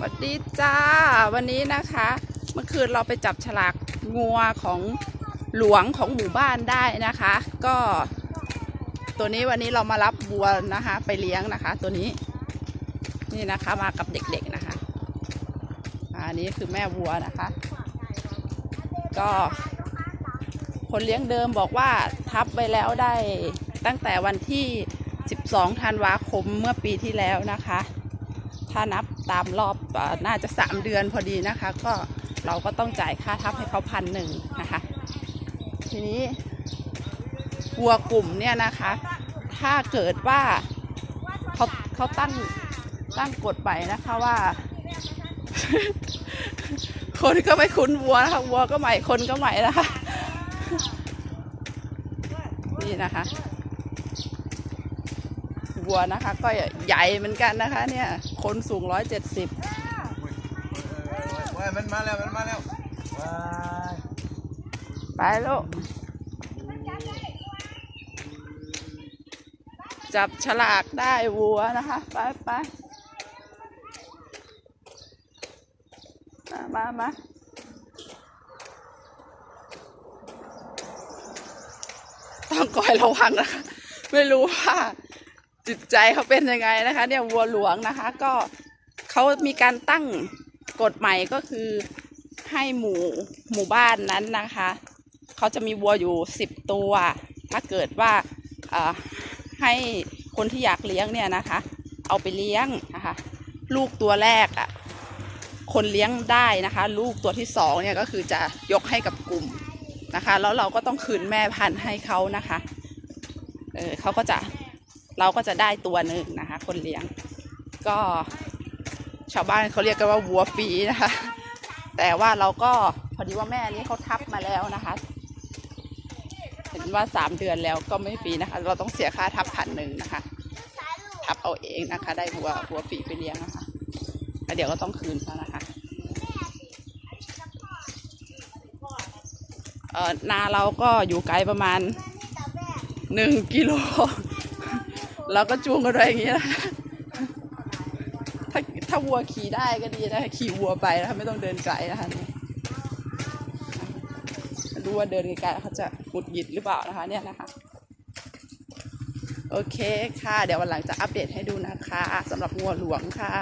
สวัสดีจ้า วันนี้นะคะเมื่อคืนเราไปจับฉลากงัวของหลวงของหมู่บ้านได้นะคะ ก็ ตัวนี้วันนี้เรามารับวัวนะคะ ไปเลี้ยงนะคะ ตัวนี้ นี่นะคะมากับเด็กๆนะคะอะอันนี้คือแม่วัวนะคะ ก็ คนเลี้ยงเดิมบอกว่าทับไปแล้วได้ตั้งแต่วันที่ 12 ธันวาคมเมื่อปีที่แล้วนะคะ ถ้านับตามรอบอน่าจะ 3 เดือนพอดีนะคะ ก็เราก็ต้องจ่ายค่าทับให้เขาพันหนึ่งนะคะ ทีนี้วัวกลุ่มเนี่ยนะคะ ถ้าเกิดว่าเขาเขาตั้งตั้งกฎไปนะคะว่า คนก็ไม่คุ้นวัวนะคะวัวก็ใหม่คนก็ใหม่นะคะนี่นะคะวัวนะคะ ก็ใหญ่เหมือนกันนะคะเนี่ย คนสูงร้อยเจ็ดสิบว้ายมันมาแล้ว มันมาแล้วว้ายไปลูก จับฉลากได้วัวนะคะ ไปไปมามามาต้องคอยระวังนะคะ ไม่รู้ว่า จิตใจเขาเป็นยังไงนะคะ เนี่ยวัวหลวงนะคะ ก็เขามีการตั้งกฎใหม่ก็คือให้หมู่หมู่บ้านนั้นนะคะเขาจะมีวัวอยู่สิบตัว ถ้าเกิดว่าให้คนที่อยากเลี้ยงเนี่ยนะคะ เอาไปเลี้ยงนะคะ ลูกตัวแรกอะ่ะคนเลี้ยงได้นะคะ ลูกตัวที่สองเนี่ยก็คือจะยกให้กับกลุ่มนะคะ แล้วเราก็ต้องคืนแม่พันธุ์ให้เขานะคะเออเขาก็จะ เราก็จะได้ตัวหนึ่งนะคะ คนเลี้ยง ก็ชาวบ้านเขาเรียกกันว่าวัวฟีนะคะ แต่ว่าเราก็พอดีว่าแม่นี้เขาทับมาแล้วนะคะ เห็นว่าสามเดือนแล้วก็ไม่ฟรีนะคะ เราต้องเสียค่าทับพันหนึ่งนะคะ ทับเอาเองนะคะ ได้วัววัวฟีไปเลี้ยงนะคะแล้วเดี๋ยวก็ต้องคืนเขานะคะเออนาเราก็อยู่ไกลประมาณหนึ่งกิโล เราก็จูงกันไปอย่างนี้นะคะถ้าถ้าวัวขี่ได้ก็ดีนะคะขี่วัวไปนะคะไม่ต้องเดินไกลนะคะดูว่าเดินไกลๆเขาจะหงุดหงิดหรือเปล่านะคะเนี่ยนะคะโอเคค่ะ เดี๋ยววันหลังจะอัปเดตให้ดูนะคะสำหรับงัวหลวงค่ะ